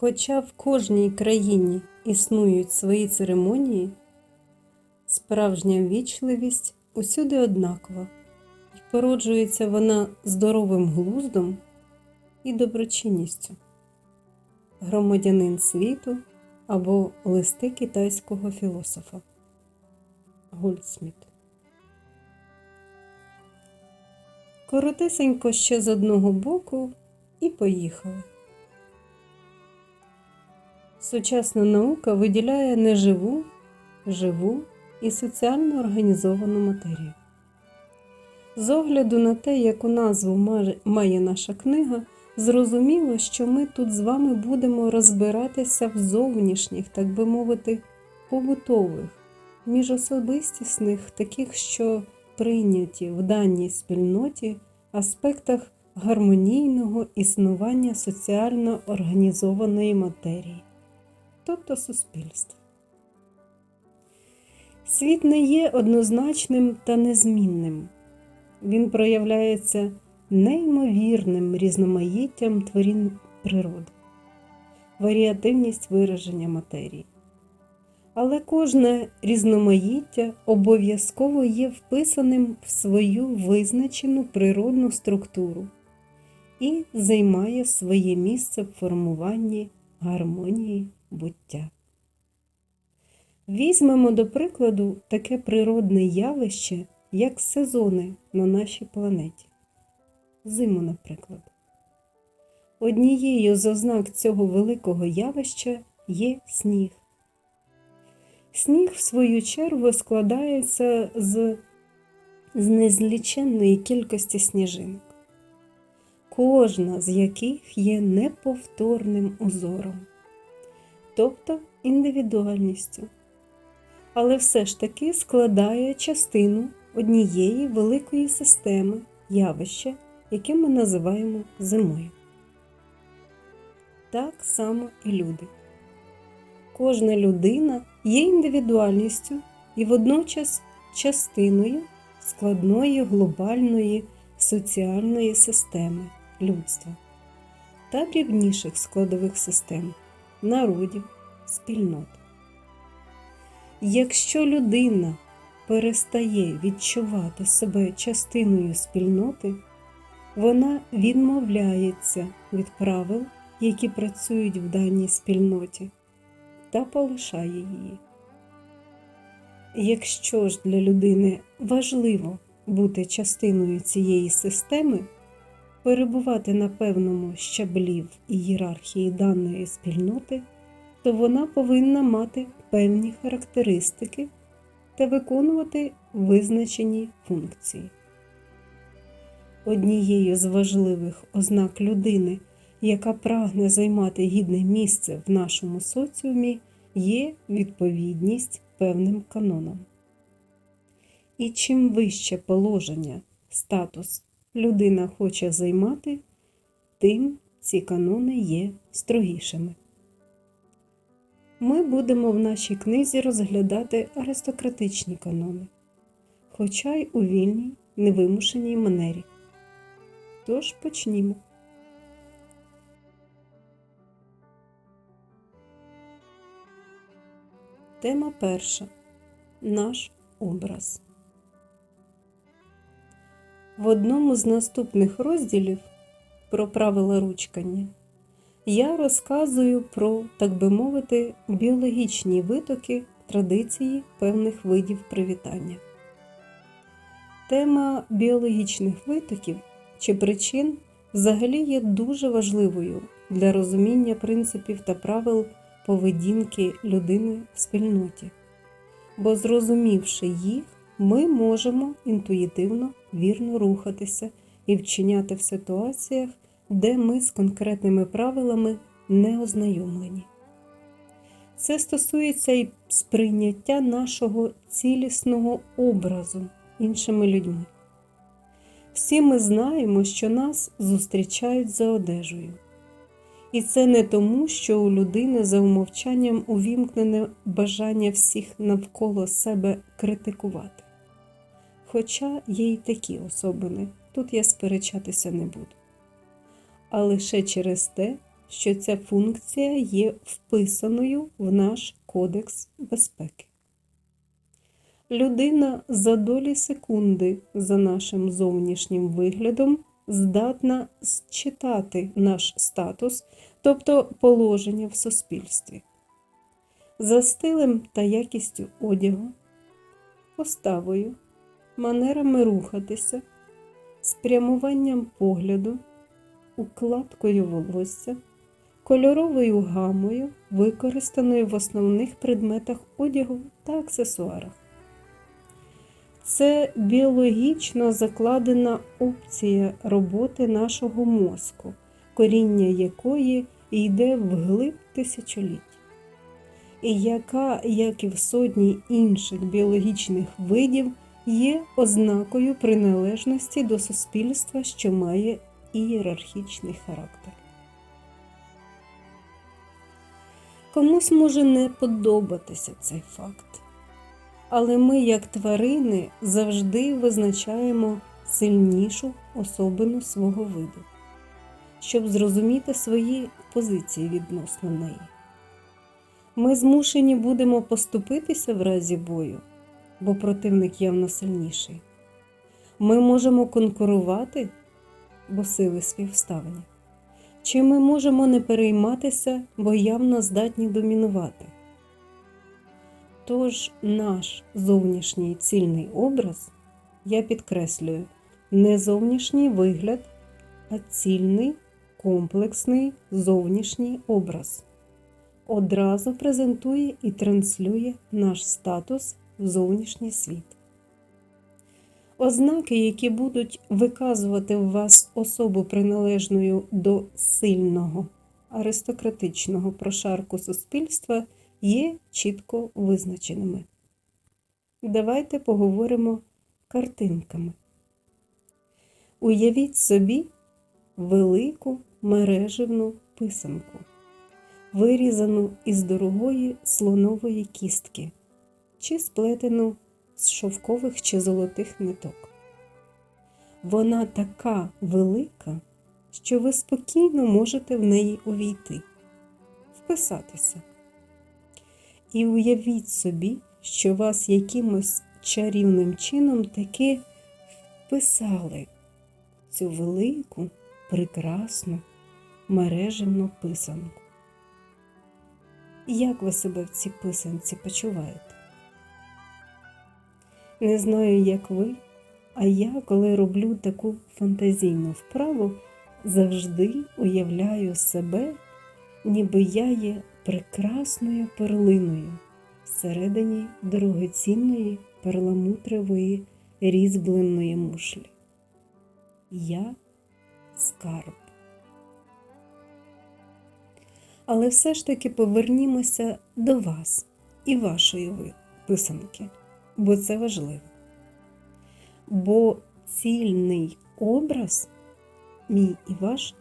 Хоча в кожній країні існують свої церемонії, справжня ввічливість усюди однакова, і породжується вона здоровим глуздом і доброчинністю. Громадянин світу або листи китайського філософа Гольдсміт. Коротесенько ще з одного боку і поїхали. Сучасна наука виділяє неживу, живу і соціально організовану матерію. З огляду на те, яку назву має наша книга, зрозуміло, що ми тут з вами будемо розбиратися в зовнішніх, так би мовити, побутових, міжособистісних, таких, що прийняті в даній спільноті аспектах гармонійного існування соціально організованої матерії тобто суспільства. Світ не є однозначним та незмінним. Він проявляється неймовірним різноманіттям творінь природи, варіативність вираження матерії. Але кожне різноманіття обов'язково є вписаним в свою визначену природну структуру і займає своє місце в формуванні гармонії буття. Візьмемо до прикладу таке природне явище, як сезони на нашій планеті. Зиму, наприклад. Однією з ознак цього великого явища є сніг. Сніг, в свою чергу, складається з, з незліченної кількості сніжинок, кожна з яких є неповторним узором тобто індивідуальністю. Але все ж таки складає частину однієї великої системи явища, яке ми називаємо зимою. Так само і люди. Кожна людина є індивідуальністю і водночас частиною складної глобальної соціальної системи людства та дрібніших складових систем народів, спільнот. Якщо людина перестає відчувати себе частиною спільноти, вона відмовляється від правил, які працюють в даній спільноті, та полишає її. Якщо ж для людини важливо бути частиною цієї системи, перебувати на певному щаблі в ієрархії даної спільноти, то вона повинна мати певні характеристики та виконувати визначені функції. Однією з важливих ознак людини, яка прагне займати гідне місце в нашому соціумі, є відповідність певним канонам. І чим вище положення, статус людина хоче займати, тим ці канони є строгішими. Ми будемо в нашій книзі розглядати аристократичні канони, хоча й у вільній, невимушеній манері. Тож почнімо. Тема перша. Наш образ. В одному з наступних розділів про правила ручкання я розказую про, так би мовити, біологічні витоки традиції певних видів привітання. Тема біологічних витоків чи причин взагалі є дуже важливою для розуміння принципів та правил поведінки людини в спільноті, бо зрозумівши їх, ми можемо інтуїтивно вірно рухатися і вчиняти в ситуаціях, де ми з конкретними правилами не ознайомлені. Це стосується і сприйняття нашого цілісного образу іншими людьми. Всі ми знаємо, що нас зустрічають за одежею. І це не тому, що у людини за умовчанням увімкнене бажання всіх навколо себе критикувати. Хоча є й такі особини, тут я сперечатися не буду. А лише через те, що ця функція є вписаною в наш Кодекс безпеки. Людина за долі секунди за нашим зовнішнім виглядом здатна считати наш статус, тобто положення в суспільстві, за стилем та якістю одягу, поставою, манерами рухатися, спрямуванням погляду, укладкою волосся, кольоровою гамою, використаною в основних предметах одягу та аксесуарах. Це біологічно закладена опція роботи нашого мозку, коріння якої йде вглиб тисячоліть, і яка, як і в сотні інших біологічних видів, є ознакою приналежності до суспільства, що має ієрархічний характер. Комусь може не подобатися цей факт. Але ми, як тварини, завжди визначаємо сильнішу особину свого виду, щоб зрозуміти свої позиції відносно неї. Ми змушені будемо поступитися в разі бою, бо противник явно сильніший. Ми можемо конкурувати, бо сили співставні. Чи ми можемо не перейматися, бо явно здатні домінувати. Тож наш зовнішній цільний образ, я підкреслюю, не зовнішній вигляд, а цільний комплексний зовнішній образ. Одразу презентує і транслює наш статус зовнішній світ. Ознаки, які будуть виказувати в вас особу приналежною до сильного, аристократичного прошарку суспільства є чітко визначеними. Давайте поговоримо картинками. Уявіть собі велику мереживну писанку, вирізану із дорогої слонової кістки чи сплетену з шовкових чи золотих ниток. Вона така велика, що ви спокійно можете в неї увійти, вписатися. І уявіть собі, що вас якимось чарівним чином таки вписали цю велику, прекрасну мережевну писанку. Як ви себе в цій писанці почуваєте? Не знаю, як ви, а я, коли роблю таку фантазійну вправу, завжди уявляю себе, ніби я є прекрасною перлиною всередині дорогоцінної перламутрової різьбленої мушлі. Я скарб. Але все ж таки повернімося до вас і вашої писанки, бо це важливо. Бо цільний образ, мій і ваш,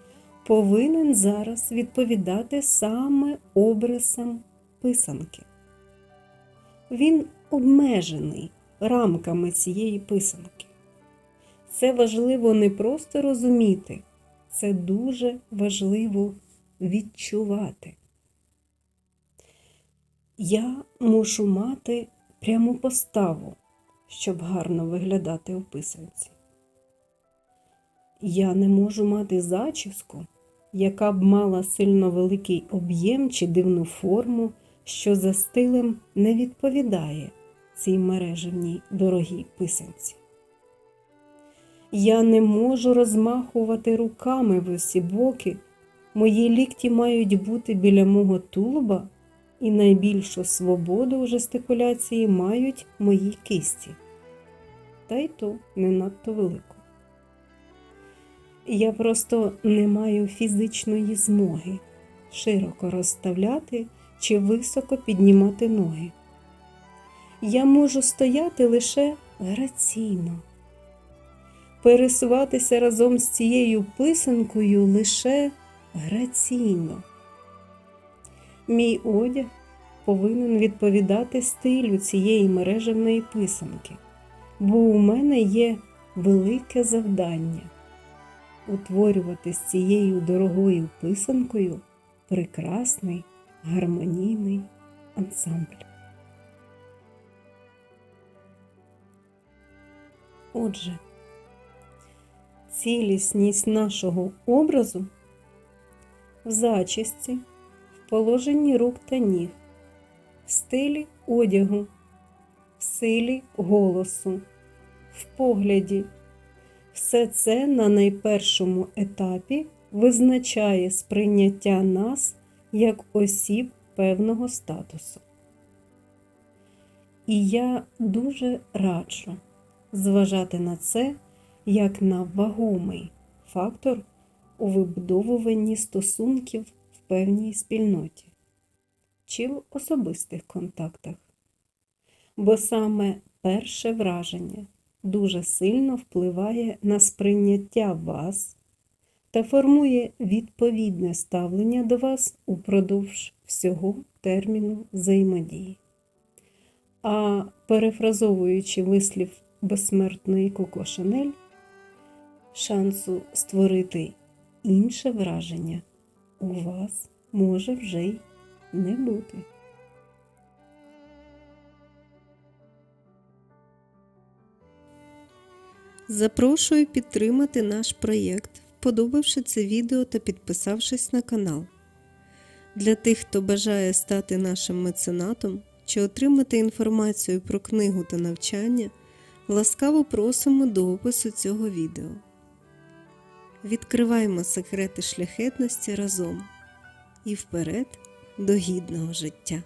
повинен зараз відповідати саме образам писанки. Він обмежений рамками цієї писанки. Це важливо не просто розуміти, це дуже важливо відчувати. Я мушу мати пряму поставу, щоб гарно виглядати у писанці. Я не можу мати зачіску, яка б мала сильно великий об'єм чи дивну форму, що за стилем не відповідає цій мережевній дорогій писанці. Я не можу розмахувати руками в усі боки, мої лікті мають бути біля мого тулуба, і найбільшу свободу у жестикуляції мають мої кисті, та й то не надто велику. Я просто не маю фізичної змоги широко розставляти чи високо піднімати ноги. Я можу стояти лише граційно, пересуватися разом з цією писанкою лише граційно. Мій одяг повинен відповідати стилю цієї мережевної писанки, бо у мене є велике завдання утворювати з цією дорогою писанкою прекрасний гармонійний ансамбль. Отже, цілісність нашого образу в зачісті, в положенні рук та ніг, в стилі одягу, в силі голосу, в погляді. Все це на найпершому етапі визначає сприйняття нас як осіб певного статусу. І я дуже раджу зважати на це як на вагомий фактор у вибудовуванні стосунків певній спільноті чи в особистих контактах. Бо саме перше враження дуже сильно впливає на сприйняття вас та формує відповідне ставлення до вас упродовж всього терміну взаємодії. А перефразовуючи вислів безсмертної Коко Шанель, шансу створити інше враження у вас може вже й не бути. Запрошую підтримати наш проєкт, вподобавши це відео та підписавшись на канал. Для тих, хто бажає стати нашим меценатом чи отримати інформацію про книгу та навчання, ласкаво просимо до опису цього відео. Відкриваємо секрети шляхетності разом і вперед до гідного життя.